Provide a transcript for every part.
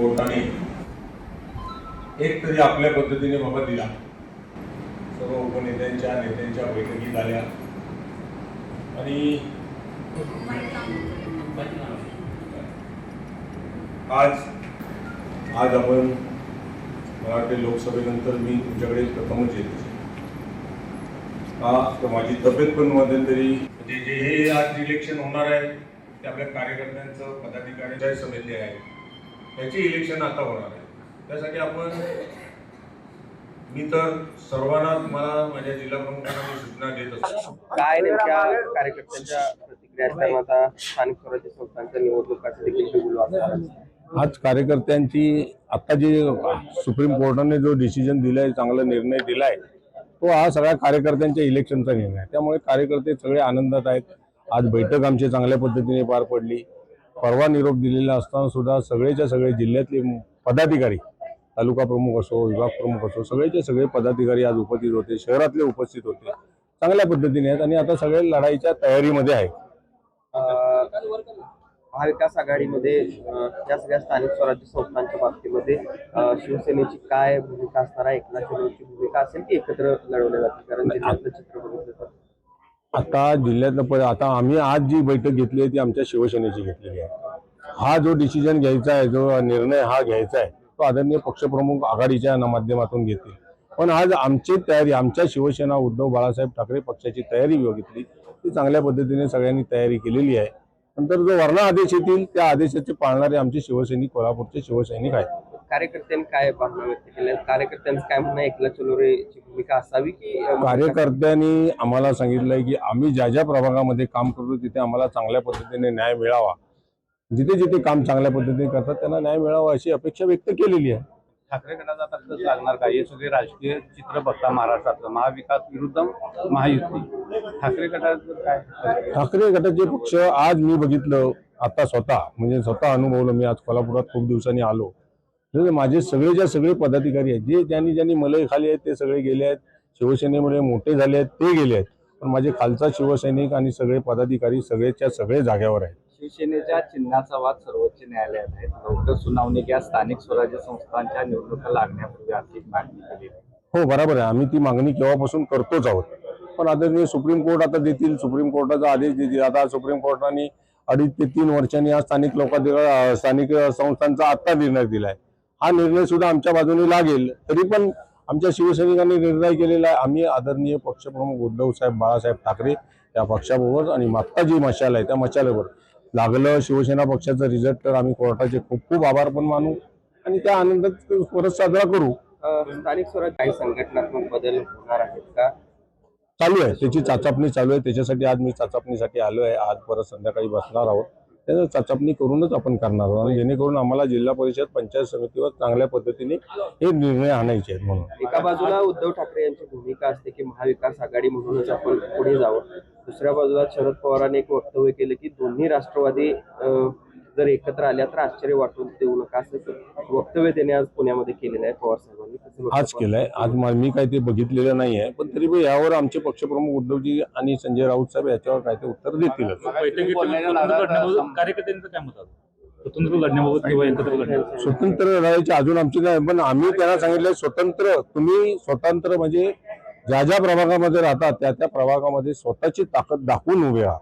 कोर्टाने एक तरी आपल्या पद्धतीने बाबा दिला. सर्व उपनेत्यांच्या नेत्यांच्या बैठकी झाल्या. आणि आज आज आपण मला वाटते लोकसभेनंतर मी तुमच्याकडे प्रथमच येत का हा तर माझी तब्येत पण मध्यंतरी म्हणजे जे हे आज इलेक्शन होणार आहे ते आपल्या कार्यकर्त्यांचं पदाधिकाऱ्यांच्या समिती आहे. त्याचे इलेक्शन आता होणार आहे. त्यासाठी आपण मी तर सर्वांना मला माझ्या जिल्हा प्रमुखांना मी सूचना देत असतो. काय नेमक्या कार्यकर्त्यांच्या प्रतिक्रिया आता स्थानिक स्वराज्य संस्थांच्या निवडणुकाचे देखील आज कार्यकर्त्यांची आता जे सुप्रीम कोर्टाने जो डिसिजन दिलाय चांगला निर्णय दिलाय तो हा सगळ्या कार्यकर्त्यांच्या इलेक्शनचा निर्णय आहे. त्यामुळे कार्यकर्ते सगळे आनंदात आहेत. आज बैठक आमची चांगल्या पद्धतीने पार पडली. परवा निरोप दिलेला असताना सुद्धा सगळेच्या सगळे जिल्ह्यातले पदाधिकारी तालुका प्रमुख असो विभाग प्रमुख असो सगळेचे सगळे पदाधिकारी आज उपस्थित होते शहरातले उपस्थित होते. चांगल्या पद्धतीने आहेत आणि आता सगळे लढाईच्या तयारीमध्ये आहेत. अं, महाविकास आघाडीमध्ये या सगळ्या स्थानिक स्वराज्य संस्थांच्या बाबतीमध्ये शिवसेनेची काय भूमिका असणार आहे? एकनाथ शिंदेची भूमिका असेल की एकत्र लढवल्या जाते कारण चित्र बघितलं तर. आता जिल्ह्यातलं प आता आम्ही आज जी बैठक घेतली आहे ती आमच्या शिवसेनेची घेतलेली आहे. हा जो डिसिजन घ्यायचा आहे जो निर्णय हा घ्यायचा आहे तो आदरणीय पक्षप्रमुख आघाडीच्या माध्यमातून घेतील. पण आज आमची तयारी आमच्या शिवसेना उद्धव बाळासाहेब ठाकरे पक्षाची तयारी बघितली ती चांगल्या पद्धतीने सगळ्यांनी तयारी केलेली आहे. नंतर जो वर्ण आदेश येतील त्या आदेशाचे पाळणारे आमचे शिवसैनिक कोल्हापूरचे शिवसैनिक आहेत. कार्यकर्त्यांनी काय भावना व्यक्त केल्या? कार्यकर्त्यांचं काय म्हणणं एकनाथ चलोरेची भूमिका असावी की कार्यकर्त्यांनी आम्हाला सांगितलंय की आम्ही ज्या ज्या प्रभागामध्ये काम करतो तिथे आम्हाला चांगल्या पद्धतीने न्याय मिळावा. जिथे जिथे काम चांगल्या पद्धतीने करतात त्यांना न्याय मिळावा अशी अपेक्षा व्यक्त केलेली आहे. ठाकरे गटाचा आता कस लागणार का? हे सगळे राजकीय चित्र बघता महाराष्ट्रातलं महाविकास विरुद्ध महायुती. ठाकरे गटाचं काय? ठाकरे गटाचे पक्ष आज मी बघितलं आता स्वतः म्हणजे स्वतः अनुभवलं मी आज कोल्हापुरात खूप दिवसांनी आलो. माझे सगळेच्या सगळे पदाधिकारी आहेत जे ज्यांनी ज्यांनी मलई खाली आहेत ते सगळे गेले आहेत. शिवसेनेमध्ये मोठे झाले आहेत ते गेले आहेत. पण माझे खालचा शिवसैनिक आणि सगळे पदाधिकारी सगळेच्या सगळे जाग्यावर आहेत. शिवसेनेच्या चिन्हाचा वाद सर्वोच्च न्यायालयात आहे. लवकर सुनावणी घ्या. स्थानिक स्वराज्य संस्थांच्या निवडणुका लागण्यापूर्वी आर्थिक मागणी केली. हो बरोबर आहे. आम्ही ती मागणी केव्हापासून करतोच आहोत. पण आदरणीय सुप्रीम कोर्ट आता देतील. सुप्रीम कोर्टाचा आदेश देतील. आता सुप्रीम कोर्टाने अडीच ते तीन वर्षांनी हा स्थानिक लोकांचा स्थानिक संस्थांचा आत्ता निर्णय दिलाय. हा निर्णय सुद्धा आमच्या बाजूने लागेल. तरी पण आमच्या शिवसैनिकांनी निर्णय केलेला आहे. आम्ही आदरणीय पक्षप्रमुख उद्धव साहेब बाळासाहेब ठाकरे या पक्षाबरोबर आणि मागता जी मशाल आहे त्या मशालेवर. लागलं शिवसेना पक्षाचं रिझल्ट तर आम्ही कोर्टाचे खूप खूप आभार पण मानू आणि त्या आनंदात परत साजरा करू. स्थानिक स्वराज्य काही संघटनात्मक बदल होणार आहेत का? चालू आहे. त्याची चाचपणी चालू आहे. त्याच्यासाठी आज मी चाचपणीसाठी आलो आहे आज परत संध्याकाळी बसणार आहोत. त्याचं चाचपणी करूनच आपण करणार आहोत. आणि जेणेकरून आम्हाला जिल्हा परिषद पंचायत समितीवर चांगल्या पद्धतीने हे निर्णय आणायचे आहेत म्हणून. एका बाजूला उद्धव ठाकरे यांची भूमिका असते की महाविकास आघाडी म्हणूनच आपण पुढे जावं. दुसऱ्या बाजूला शरद पवारांनी एक वक्तव्य केलं की दोन्ही राष्ट्रवादी जर एकत्र आल्या तर आश्चर्य वाटून देऊ नका असं वक्तव्य त्यांनी आज पुण्यामध्ये केलेलं आहे पवार साहेबांनी. आज केलंय. आज मा- काही ते बघितलेलं नाही आहे पण तरी पण यावर आमचे पक्षप्रमुख उद्धवजी आणि संजय राऊत साहेब याच्यावर काय ते उत्तर देतीलच. कार्यकर्त्यांचं काय मत आहे? स्वतंत्र लढण्याबाबत किंवा एकत्र लढण्याबाबत? स्वतंत्र लढायची अजून आमची नाही पण आम्ही त्यांना सांगितलं स्वतंत्र. तुम्ही स्वतंत्र म्हणजे ज्या ज्या प्रभागामध्ये राहतात त्या त्या प्रभागामध्ये स्वतःची ताकद दाखवून उभे राहा.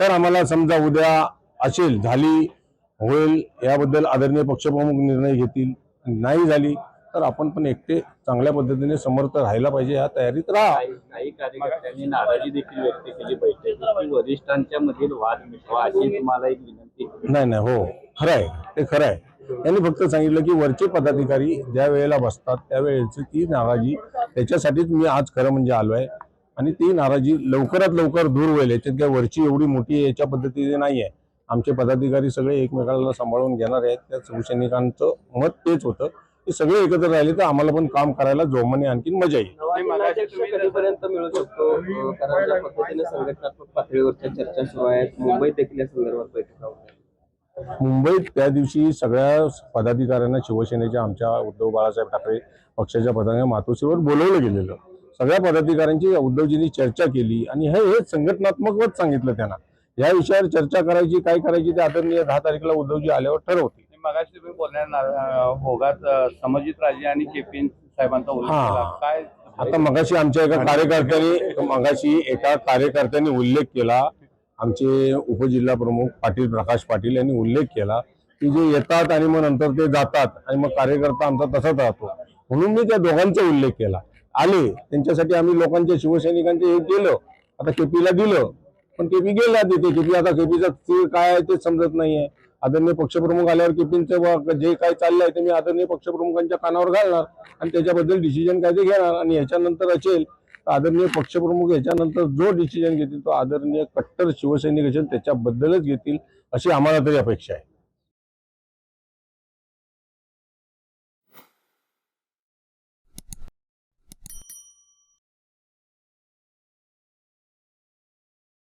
तर आम्हाला समजा उद्या असेल झाली होईल याबद्दल आदरणीय पक्षप्रमुख निर्णय घेतील नाही झाली तर आपण पण एकटे चांगल्या पद्धतीने समर्थ राहायला पाहिजे या तयारीत राहा. काही काही कार्यकर्त्यांनी नाराजी देखील व्यक्त केली बैठकीत की वरिष्ठांच्या मधील वाद मिटवा अशी तुम्हाला एक विनंती नाही नाही हो खरं आहे. ते खरं आहे. त्यांनी फक्त सांगितलं की वरचे पदाधिकारी ज्या वेळेला बसतात त्यावेळेची ती नाराजी त्याच्यासाठीच मी आज खरं म्हणजे आलो आहे. आणि ती नाराजी लवकरात लवकर दूर होईल. याच्यात काय वरची एवढी मोठी याच्या पद्धतीने नाही आहे आमचे पदाधिकारी सगळे एकमेकाला सांभाळून घेणार आहेत. त्या शिवसैनिकांचं मत तेच होतं. की सगळे एकत्र राहिले तर आम्हाला पण काम करायला जोमाने आणखी मजा येईल. कधीपर्यंत मिळू शकतो? अं, कारण ज्या पद्धतीने संघटनात्मक पातळीवरच्या चर्चा सुरू आहेत. मुंबईत देखील या संदर्भात बैठका. मुंबईत त्या दिवशी सगळ्या पदाधिकाऱ्यांना शिवसेनेच्या आमच्या उद्धव बाळासाहेब ठाकरे पक्षाच्या पदाने मातोश्रीवर बोलवलं गेलेलं. सगळ्या पदाधिकाऱ्यांची उद्धवजींनी चर्चा केली आणि हे हे संघटनात्मकच सांगितलं त्यांना. या विषयावर चर्चा करायची काय करायची ते आदरणीय दहा तारखेला उद्धवजी आल्यावर ठरवतील. मगाशी तुम्ही बोलण्यात भोगात समजित राजे आणि केपीएन साहेबांचा उल्लेख हा. केला. काय आता मगाशी आमच्या एका कार्यकर्त्यांनी मगाशी एका कार्यकर्त्यांनी उल्लेख केला. आमचे उपजिल्हा प्रमुख पाटील प्रकाश पाटील यांनी उल्लेख केला की जे येतात आणि मग नंतर ते जातात आणि मग कार्यकर्ता आमचा तसाच राहतो. म्हणून मी त्या दोघांचा उल्लेख केला. आले त्यांच्यासाठी आम्ही लोकांच्या शिवसैनिकांचे हे केलं. आता केपीला दिलं. पण केपी गेला तिथे. केपी आता केपीचं ते काय आहे तेच समजत नाहीये. आदरणीय पक्षप्रमुख आल्यावर केपींचं जे काय चाललंय ते मी आदरणीय पक्षप्रमुखांच्या कानावर घालणार आणि त्याच्याबद्दल डिसिजन काय ते घेणार. आणि याच्यानंतर असेल तर आदरणीय पक्षप्रमुख याच्यानंतर जो डिसिजन घेतील तो आदरणीय कट्टर शिवसैनिक असेल त्याच्याबद्दलच घेतील अशी आम्हाला तरी अपेक्षा आहे.